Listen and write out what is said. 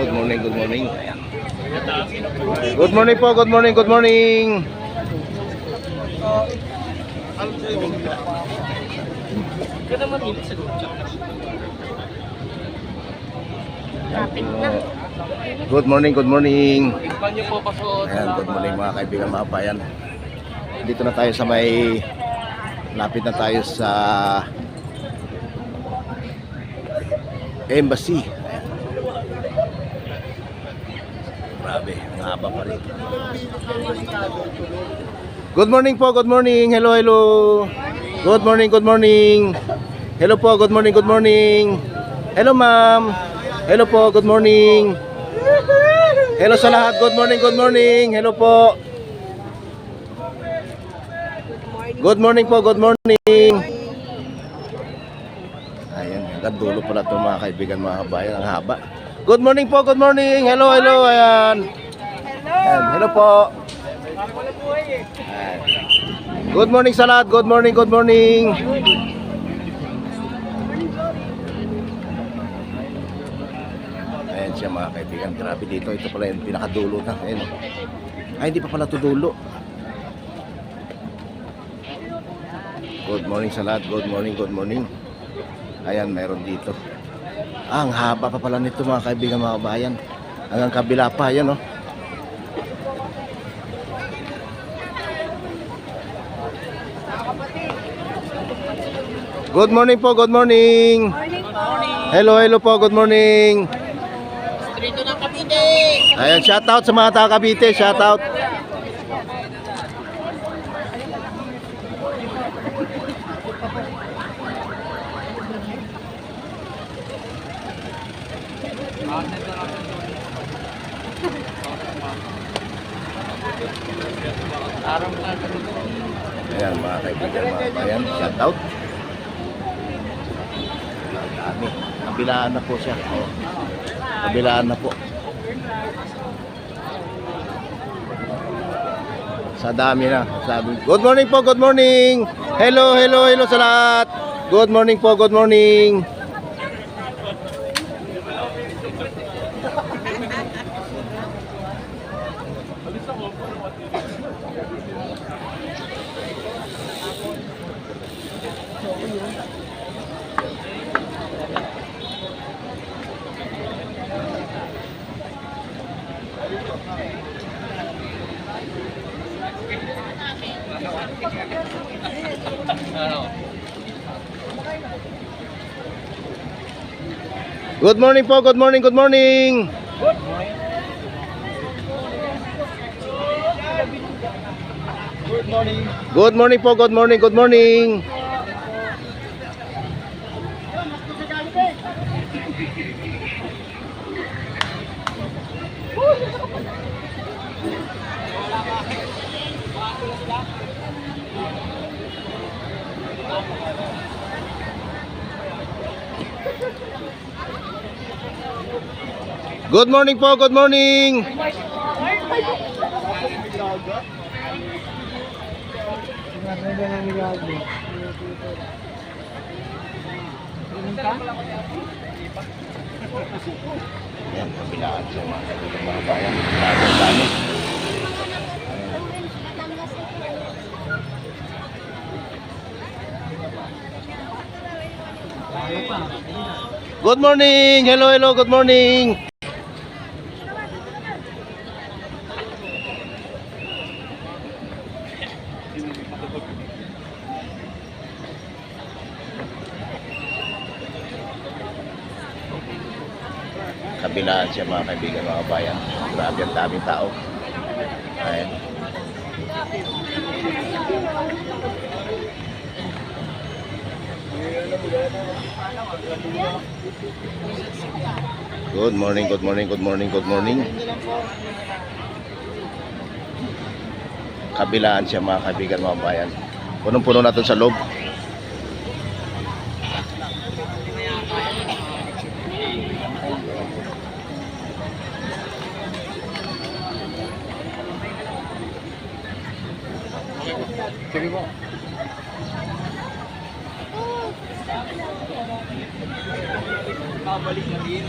Good morning, good morning. Good morning po, good morning, good morning. Good morning, good morning. Ayan, good morning mga kaibigan mga bayan. Dito na tayo sa may lapit na tayo sa embassy. Ayan. Grabe, ang haba pa rin. Good morning po, good morning. Hello, hello. Good morning, good morning. Hello po, good morning, good morning. Hello ma'am. Hello po, good morning. Hello sa lahat. Good morning, good morning. Hello po. Good morning po, good morning. Ayan, hanggang dulo pala ito mga kaibigan, mga kabayan. Ang haba. Good morning po, good morning. Hello, hello. Ayan. Ayan, hello po. Ayan. Good morning sa lahat. Good morning, good morning. Ayan siya mga kaibigan. Grabe dito. Ito pala yung pinakadulo na. Ayan. Ay, hindi pa pala ito dulo. Good morning sa lahat. Good morning, good morning. Ayan, meron dito. Ah, ang haba pa pala nito mga kaibigan, mga bayan. Hanggang kabila pa, yan oh. Good morning po, good morning. Hello, hello po, good morning. Strito ng Cavite. Ayan, shout out sa mga taga Cavite, shout out. Ayan, mga kaibigan, mga bayan, shout out. Ang dami. Kabilaan na po siya. Oh. Kabilaan na po. Sa dami na. Sabi, good morning po, good morning. Hello, hello, hello sa lahat. Good morning po, good morning. Good morning po, good morning, good morning. Good morning. Good morning po, good morning, good morning. Good morning po, good morning. Yan, kabilaan siya mga mga bayan. Good morning! Hello, hello, good morning! Kabilaan siya mga kaibigan mga bayan grabe ang daming tao. Ayan. good morning good morning good morning good morning. Kabilaan siya mga kaibigan mga bayan punong puno natin sa loob Sige po. Babalik na din.